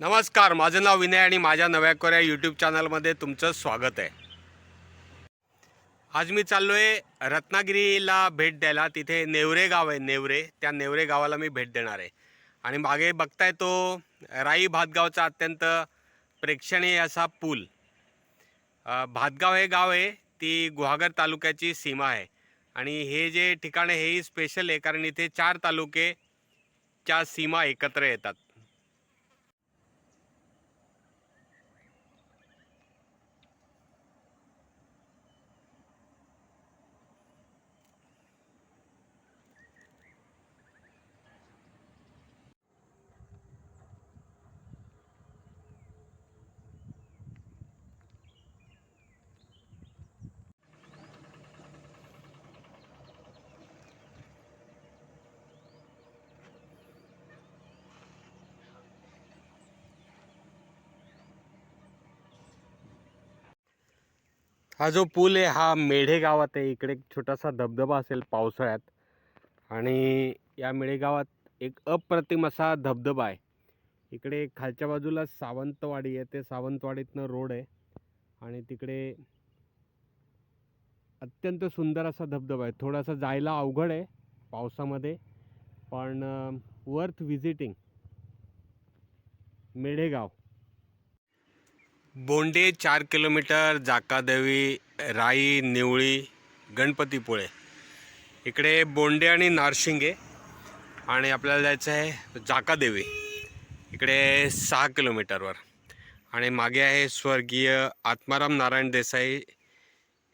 नमस्कार माझं नाव विनय आणि माझ्या नव्या कोऱ्या यूट्यूब चॅनलमध्ये तुमचं स्वागत आहे. आज मी चाललो आहे रत्नागिरीला भेट द्यायला. तिथे नेवरे गाव आहे नेवरे. त्या नेवरे गावाला मी भेट देणार आहे. आणि मागे बघताय तो राई भातगावचा अत्यंत प्रेक्षणीय असा पूल. भातगाव हे गाव आहे ती गुहागर तालुक्याची सीमा आहे. आणि हे जे ठिकाण आहे हेही स्पेशल आहे कारण इथे चार तालुकेच्या सीमा एकत्र येतात. हा जो पूल आहे हा मेढे गावात आहे. इकडे एक छोटासा धबधबा असेल पावसाळ्यात. आणि या मेढेगावात एक अप्रतिम असा धबधबा आहे. इकडे खालच्या बाजूला सावंतवाडी आहे. ते सावंतवाडीतनं रोड आहे. आणि तिकडे अत्यंत सुंदर असा धबधबा आहे. थोडासा जायला अवघड आहे पावसामध्ये पण वर्थ व्हिजिटिंग मेढेगाव. बोंडे चार किलोमीटर जाकादेवी राई निवळी गणपतीपुळे. इकडे बोंडे आणि नारशिंगे आणि आपल्याला जायचं आहे जाकादेवी. इकडे सहा किलोमीटरवर. आणि मागे आहे स्वर्गीय आत्माराम नारायण देसाई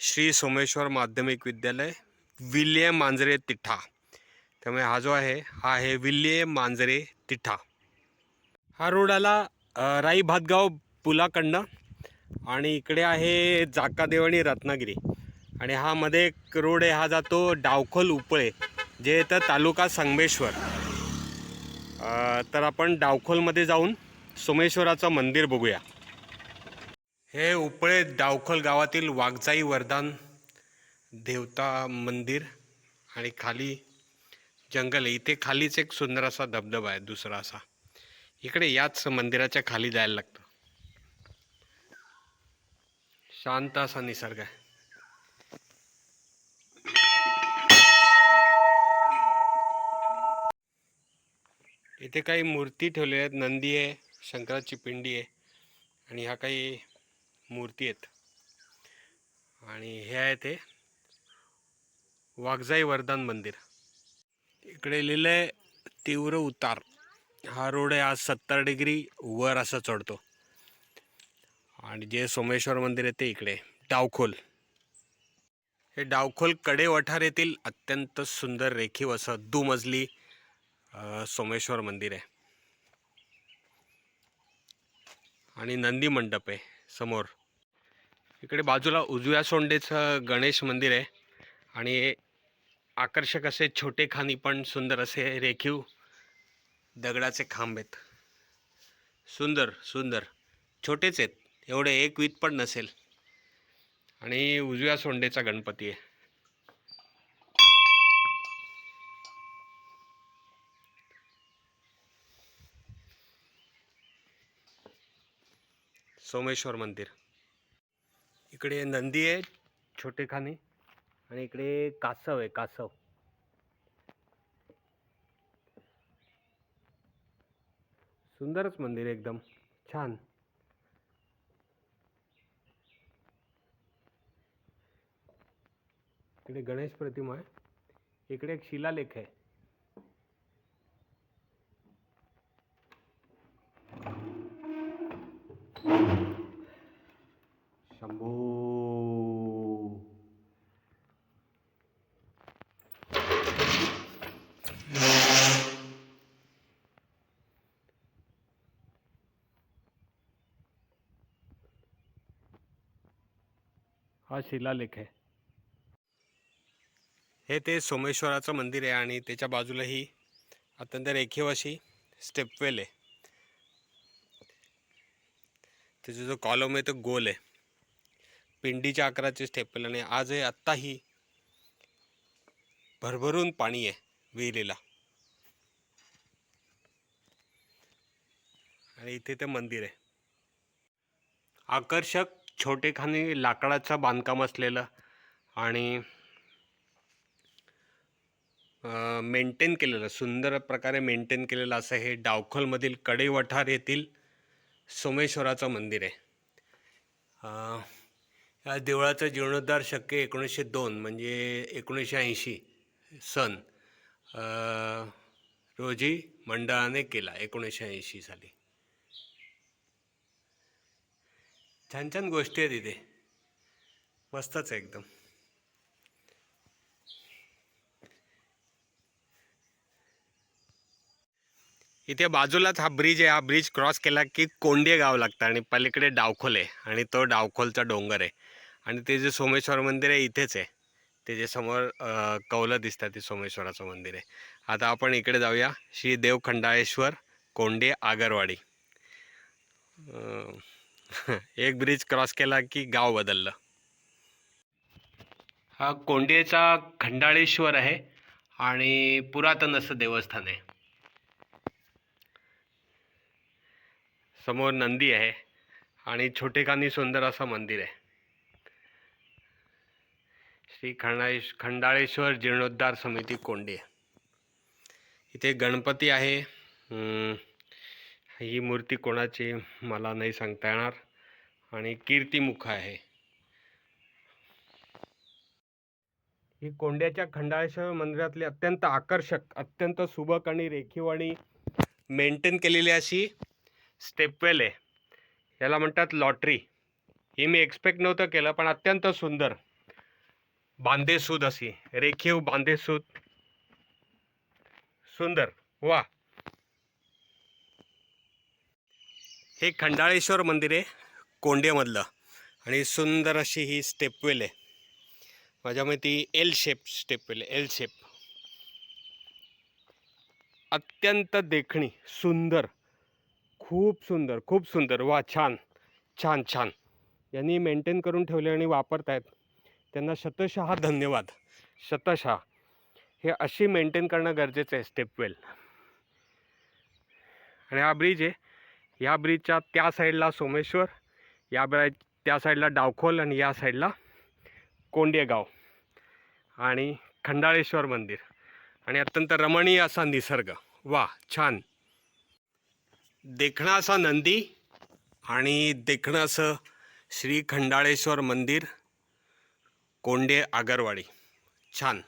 श्री सोमेश्वर माध्यमिक विद्यालय विल्ये मांजरे तिठा. त्यामुळे हा जो आहे हा आहे विल्ये मांजरे तिठा. हा रोड आला राई भातगाव पुलाकडनं आणि इकडे आहे जाकादेव आणि रत्नागिरी. आणि हा मध्ये एक रोड आहे हा जातो डावखोल उपळे जे येतं तालुका संगमेश्वर. तर आपण डावखोलमध्ये जाऊन सोमेश्वराचं मंदिर बघूया. हे उपळे डावखोल गावातील वाघजाई वरदान देवता मंदिर आणि खाली जंगल आहे. इथे खालीच एक सुंदर असा धबधबा आहे दुसरा असा. इकडे याच मंदिराच्या खाली जायला लागतं. शांत असा निसर्ग आहे. इथे काही मूर्ती ठेवलेल्या आहेत. नंदी आहे शंकराची पिंडी आहे आणि ह्या काही मूर्ती आहेत. आणि हे आहे ते वाघजाई वरदान मंदिर. इकडे लिहिलं आहे तीव्र उतार. हा रोड आहे आज सत्तर डिग्री वर असा चढतो. आणि जे सोमेश्वर मंदिर आहे ते इकडे डावखोल. हे डावखोलकडे वठार येथील अत्यंत सुंदर रेखीव असं दुमजली सोमेश्वर मंदिर आहे. आणि नंदी मंडप आहे समोर. इकडे बाजूला उजव्या सोंडेचं गणेश मंदिर आहे. आणि आकर्षक असे छोटे खानी पण सुंदर असे रेखीव दगडाचे खांब आहेत. सुंदर सुंदर. छोटेच आहेत. एवढे एक वीत पण नसेल. आणि उजव्या सोंडेचा गणपती आहे. सोमेश्वर मंदिर. इकडे नंदी आहे छोटे खाने. आणि इकडे कासव आहे कासव. सुंदरच मंदिर एकदम. छान. इकडे गणेश प्रतिमा आहे. इकडे एक शिलालेख आहे. शंभू. हा शिलालेख आहे. हे ते सोमेश्वराचं मंदिर आहे आणि त्याच्या बाजूलाही अत्यंत रेखीव अशी स्टेपवेल आहे. त्याचा जो कॉलम आहे तो गोल आहे. पिंडीच्या आकाराचे स्टेपवेल आणि आज आत्ताही भरभरून पाणी आहे विहिरीला. आणि इथे ते मंदिर आहे. आकर्षक छोटेखानी लाकडाचं बांधकाम असलेलं आणि मेंटेन केलेलं सुंदर प्रकारे मेंटेन केलेलं असं हे डावखोलमधील कडेवठार येथील सोमेश्वराचं मंदिर आहे. या देवळाचं जीर्णोद्धार शक्य एकोणीसशे दोन म्हणजे एकोणीसशे ऐंशी सन रोजी मंडळाने केला एकोणीसशे ऐंशी साली. छान छान गोष्टी आहेत इथे. मस्तच आहे एकदम. इथे बाजूलाच हा ब्रिज आहे. हा ब्रिज क्रॉस केला की कोंडे गाव लागतं आणि पलीकडे डावखोल आहे. आणि तो डावखोलचा डोंगर आहे. आणि ते जे सोमेश्वर मंदिर आहे इथेच आहे. ते जे समोर कौलं दिसतात ते सोमेश्वराचं मंदिर आहे. आता आपण इकडे जाऊया. श्री देवखंडाळेश्वर कोंडे आगरवाडी. एक ब्रिज क्रॉस केला की गाव बदललं. हा कोंडेचा खंडाळेश्वर आहे. आणि पुरातन असं देवस्थान आहे. समोर नंदी आहे आणि छोटेखानी सुंदर असं मंदिर आहे. श्री खंडाळेश खंडाळेश्वर जीर्णोद्धार समिती कोंडे इथे गणपती आहे. ही मूर्ती कोणाची मला नाही सांगता येणार. आणि कीर्तिमुख आहे. ही कोंड्याच्या खंडाळेश्वर मंदिरातली अत्यंत आकर्षक अत्यंत सुबक आणि रेखीव आणि मेंटेन केलेली अशी स्टेपवेल आहे. याला म्हणतात लॉटरी. हे मी एक्सपेक्ट नव्हतं केलं पण अत्यंत सुंदर. बांधेसूद अशी रेखीव बांधेसूद. सुंदर. वा. हे खंडाळेश्वर मंदिर आहे कोंडेमधलं. आणि सुंदर अशी ही स्टेपवेल आहे. माझ्या माहिती एल शेप स्टेपवेल आहे एल शेप अत्यंत देखणी सुंदर. खूप सुंदर खूप सुंदर. वा छान. छान छान. यांनी मेंटेन करून ठेवले आणि वापरतायत. त्यांना शतशः धन्यवाद. शतशः. हे अशी मेंटेन करणं गरजेचं आहे स्टेपवेल आणि हा ब्रिज आहे. या ब्रिजच्या त्या साईडला सोमेश्वर या ब्रिज त्या साईडला डावखोल आणि या साईडला कोंडेगाव आणि खंडाळेश्वर मंदिर. आणि अत्यंत रमणीय असा निसर्ग. वा छान. देखणासा नंदी आणि देखणासं श्री खंडाळेश्वर मंदिर कोंडे आगरवाडी. छान.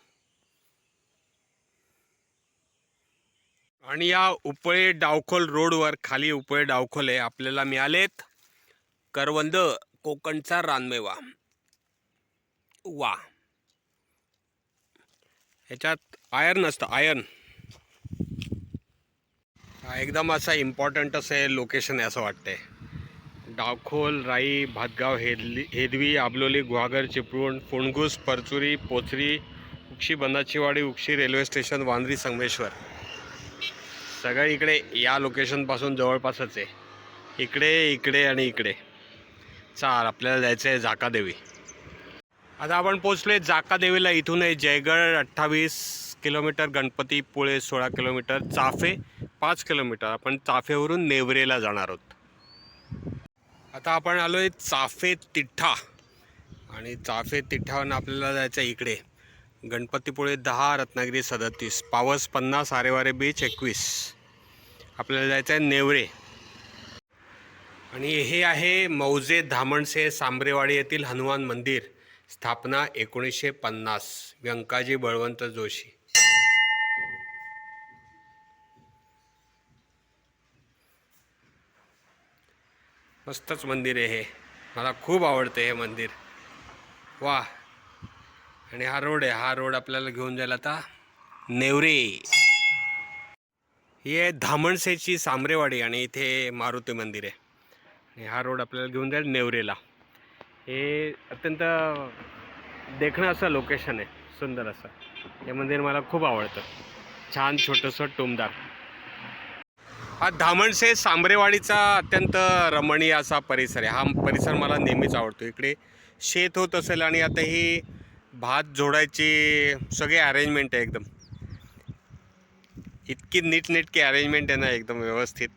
आणि या उपळे डावखोल रोडवर खाली उपळे डावखोले आपल्याला मिळालेत करवंद कोकणचा रानमेवा. वा. ह्याच्यात आयर्न असतं आयर्न एकदम असा इम्पॉर्टंट असं लोकेशन आहे असं वाटतंय. Davkhol Rai Bhatgaon Hedli Hedvi Abloli Guhagar Chiplun Phungus Parchuri Pochari Ukshi Banachiwadi Ukshi railway station Vandri Sangameshwar. सगळं इकडे या लोकेशनपासून जवळपासच आहे. इकडे इकडे आणि इकडे. चाल आपल्याला जायचं आहे जाकादेवी आता आपण पोचलोय जाकादेवीला इथून आहे जयगड अठ्ठावीस किलोमीटर गणपतीपुळे सोळा किलोमीटर चाफे. पाच किलोमीटर आपण चाफेवरून नेवरेला जाणार आहोत. आता आपण आलो आहे चाफे तिठ्ठा आणि चाफे तिठ्ठावरून आपल्याला जायचं आहे इकडे. गणपतीपुळे दहा रत्नागिरी सदतीस पावस पन्नास आरेवारे बीच एकवीस. आपल्याला जायचं आहे नेवरे. आणि हे आहे मौजे धामणसे सांबरेवाडी येथील हनुमान मंदिर. स्थापना एकोणीसशे पन्नास. व्यंकाजी बळवंत जोशी. मस्तच मंदिर आहे हे. मला खूप आवडतं हे मंदिर. वा आणि हा रोड आहे. हा रोड आपल्याला घेऊन जायला आता नेवरे. हे धामणसेची सांबरेवाडी आणि इथे मारुती मंदिर आहे. आणि हा रोड आपल्याला घेऊन जाईल नेवरेला. हे अत्यंत देखणं असं लोकेशन आहे. सुंदर असं. हे मंदिर मला खूप आवडतं. छान छोटंसं टुमदार. हा धामणसे सांबरेवाडीचा अत्यंत रमणीय असा परिसर आहे. हा परिसर मला नेहमीच आवडतो. इकडे शेत होत असेल आणि आता ही भात जोडायची सगळी अरेंजमेंट आहे एकदम. इतकी नीटनेटकी अरेंजमेंट आहे ना एकदम व्यवस्थित.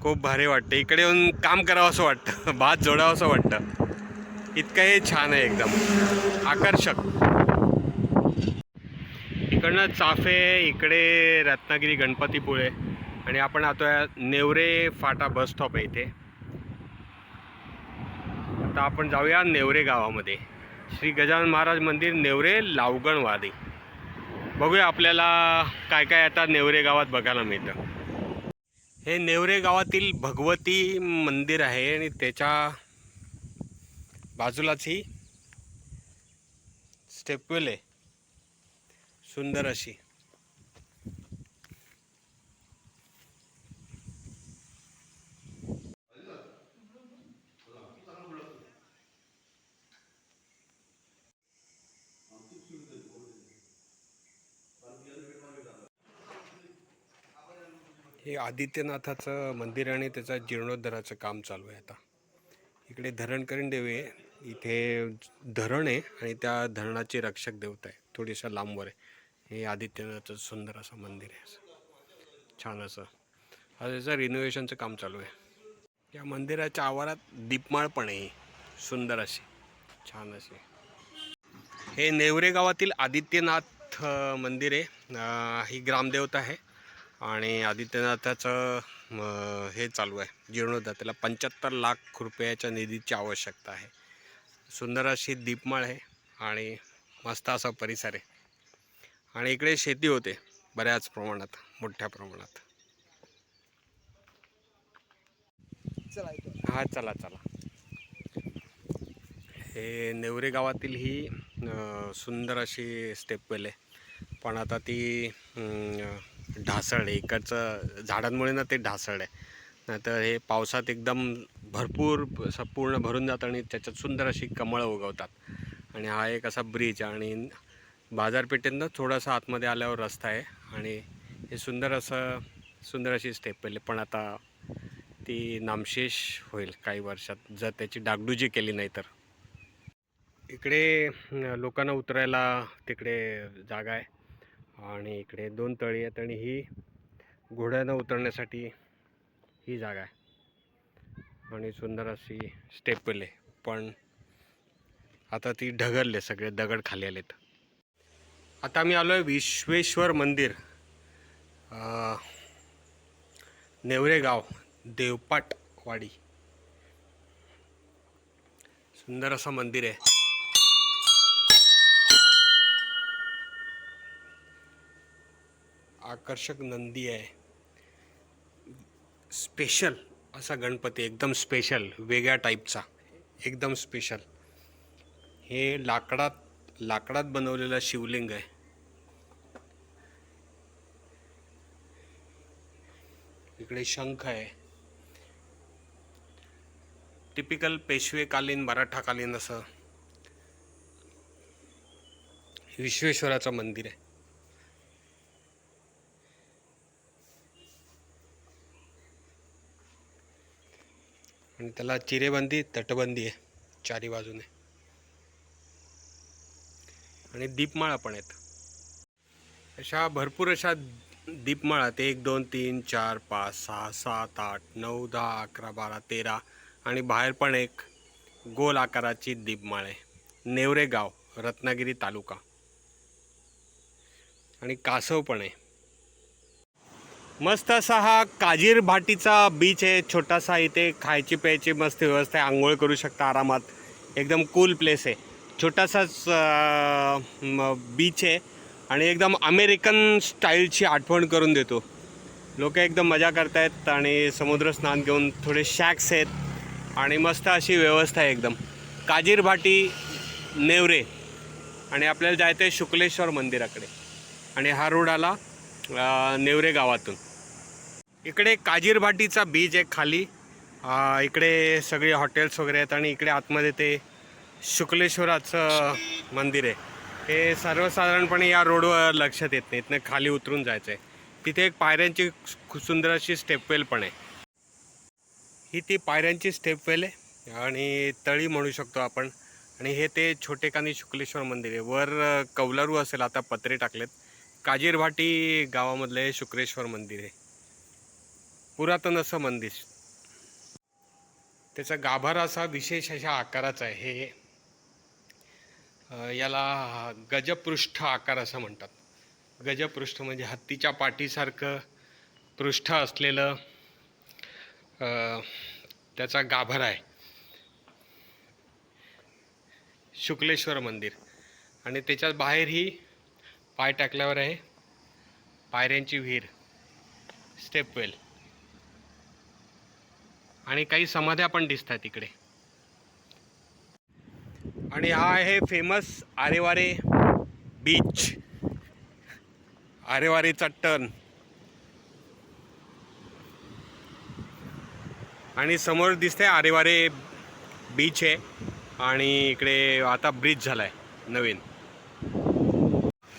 खूप भारी वाटतं. इकडे येऊन काम करावं असं वाटतं. भात जोडावं असं वाटतं. इतकं हे छान आहे एकदम. आकर्षक. इकडनं चाफे इकडे रत्नागिरी गणपतीपुळे. आणि आपण आता नेवरे फाटा बस स्टॉप आहे इथे. आता आपण जाऊया नेवरे गावामध्ये. श्री गजानन महाराज मंदिर नेवरे लावगणवादी बघूया आपल्याला काय काय आता नेवरे गावात बघायला मिळतं. हे नेवरे गावातील भगवती मंदिर आहे आणि त्याच्या बाजूलाच ही स्टेपवेल आहे. सुंदर अशी. हे आदित्यनाथाचं मंदिर आणि त्याचा जीर्णोद्धाराचं काम चालू आहे आता. इकडे धरणकरण देवी. आहे इथे धरण आहे आणि त्या धरणाची रक्षक देवता आहे. थोडीशा लांबवर आहे. हे आदित्यनाथचं सुंदर असं मंदिर आहे असं. छान असं. आता त्याचं रिनोव्हेशनचं काम चालू आहे. या मंदिराच्या आवारात दीपमाळ पण आहे. सुंदर अशी. छान अशी. हे नेवरे गावातील आदित्यनाथ मंदिर आहे. ही ग्रामदेवता आहे. आणि आदित्यनाथाचं हे चालू आहे. जीर्णोद्धार त्याला पंच्याहत्तर लाख रुपयाच्या निधीची आवश्यकता आहे. सुंदर अशी दीपमाळ आहे आणि मस्त असा परिसर आहे. आणि इकडे शेती होते बऱ्याच प्रमाणात मोठ्या प्रमाणात. हा चला चला. हे नेवरे गावातील ही सुंदर अशी स्टेपवेल आहे. पण आता ती ढासळ आहे इकडचं झाडांमुळे ना ते ढासळ आहे नाहीतर हे पावसात एकदम भरपूर असं पूर्ण भरून जातं आणि त्याच्यात सुंदर अशी कमळं उगवतात. आणि हा एक असा ब्रिज आणि बाजारपेठेतनं थोडासा आतमध्ये आल्यावर रस्ता आहे आणि हे सुंदर असं सुंदर अशी स्टेप पहिले पण आता ती नामशेष होईल काही वर्षात जर त्याची डागडुजी केली नाही तर. इकडे लोकांना उतरायला तिकडे जागा आहे. आणि इकडे दोन तळी आहेत आणि ही घोड्यानं उतरण्यासाठी ही जागा आहे. आणि सुंदर अशी स्टेपल आहे. पण आता ती ढगरले सगळे दगड खाली आलेत. आता आम्ही आलो आहे विश्वेश्वर मंदिर. नेवरेगाव देवपाटवाडी. सुंदर असं मंदिर आहे. आकर्षक नंदी आहे. स्पेशल असा गणपती एकदम स्पेशल वेगळ्या टाईपचा एकदम स्पेशल हे लाकडात लाकडात बनवलेलं शिवलिंग आहे. इकडे शंख आहे. टिपिकल पेशवेकालीन मराठाकालीन असं. विश्वेश्वराचं मंदिर आहे. आणि त्याला चिरेबंदी तटबंदी आहे चारी बाजूने. आणि दीपमाळा पण आहेत. अशा भरपूर अशा दीपमाळा ते एक दोन तीन चार पाच सहा सात आठ नऊ दहा अकरा बारा तेरा आणि बाहेर पण एक गोल आकाराची दीपमाळ आहे. नेवरे गाव रत्नागिरी तालुका. आणि कासव पण आहे. मस्त असा हा काजीर भाटीचा बीच आहे छोटासा इथे खायची प्यायची मस्त व्यवस्था आहे आंघोळ करू शकता आरामात. एकदम कूल प्लेस आहे. छोटासाच बीच आहे आणि एकदम अमेरिकन स्टाईलची आठवण करून देतो. लोक एकदम मजा करतायत आणि समुद्र स्नान घेऊन थोडे शॅक्स आहेत आणि मस्त अशी व्यवस्था आहे एकदम. काजीर भाटी नेवरे आणि आपल्याला जायचं आहे शुक्लेश्वर मंदिराकडे. आणि हा रोड आला नेवरे गावातून. इकडे काजीरभाटीचा बीच आहे खाली. इकडे सगळे हॉटेल्स वगैरे आहेत आणि इकडे आतमध्ये ते शुक्लेश्वराचं मंदिर आहे. हे सर्वसाधारणपणे या रोडवर लक्षात येत नाही. इथनं खाली उतरून जायचं आहे तिथे एक पायऱ्यांची सुंदर अशी स्टेपवेल पण आहे. ही ती पायऱ्यांची स्टेपवेल आहे आणि तळी म्हणू शकतो आपण. आणि हे ते छोटेकानी शुक्लेश्वर मंदिर आहे. वर कौलारू असेल आता पत्रे टाकलेत. काजीरभाटी गावामधलं हे शुक्लेश्वर मंदिर आहे. पुरातन असं मंदिर त्याचा गाभारा असा विशेष अशा आकाराचा आहे. हे याला गजपृष्ठ आकार असं म्हणतात. गजपृष्ठ म्हणजे हत्तीच्या पाठीसारखं पृष्ठ असलेलं त्याचा गाभारा आहे. शुक्लेश्वर मंदिर. आणि त्याच्यात बाहेरही पाय टाकल्यावर आहे. पायऱ्यांची विहीर. स्टेपवेल आणि काही समाध्या पण दिसतात इकडे आणि हा आहे फेमस आरेवारे बीच आरेवारेचा टर्न आणि समोर दिसते आरेवारे बीच आहे आणि इकडे आता ब्रिज झाला आहे नवीन.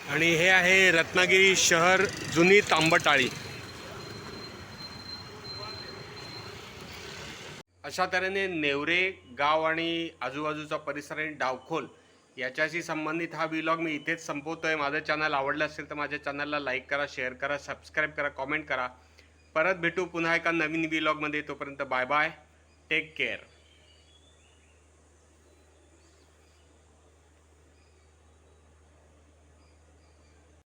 आणि हे आहे रत्नागिरी शहर जुनी तांबटाळी. अशा तऱ्हेने नेवरे गाव आणि आजूबाजूचा परिसर आणि डावखोल याच्याशी संबंधित हा विलॉग मी इथेच संपवतो आहे माझं चॅनल आवडलं असेल तर माझ्या चॅनलला लाईक करा शेअर करा सबस्क्राईब करा कॉमेंट करा. परत भेटू पुन्हा एका नवीन व्हिलॉगमध्ये तोपर्यंत बाय बाय टेक केअर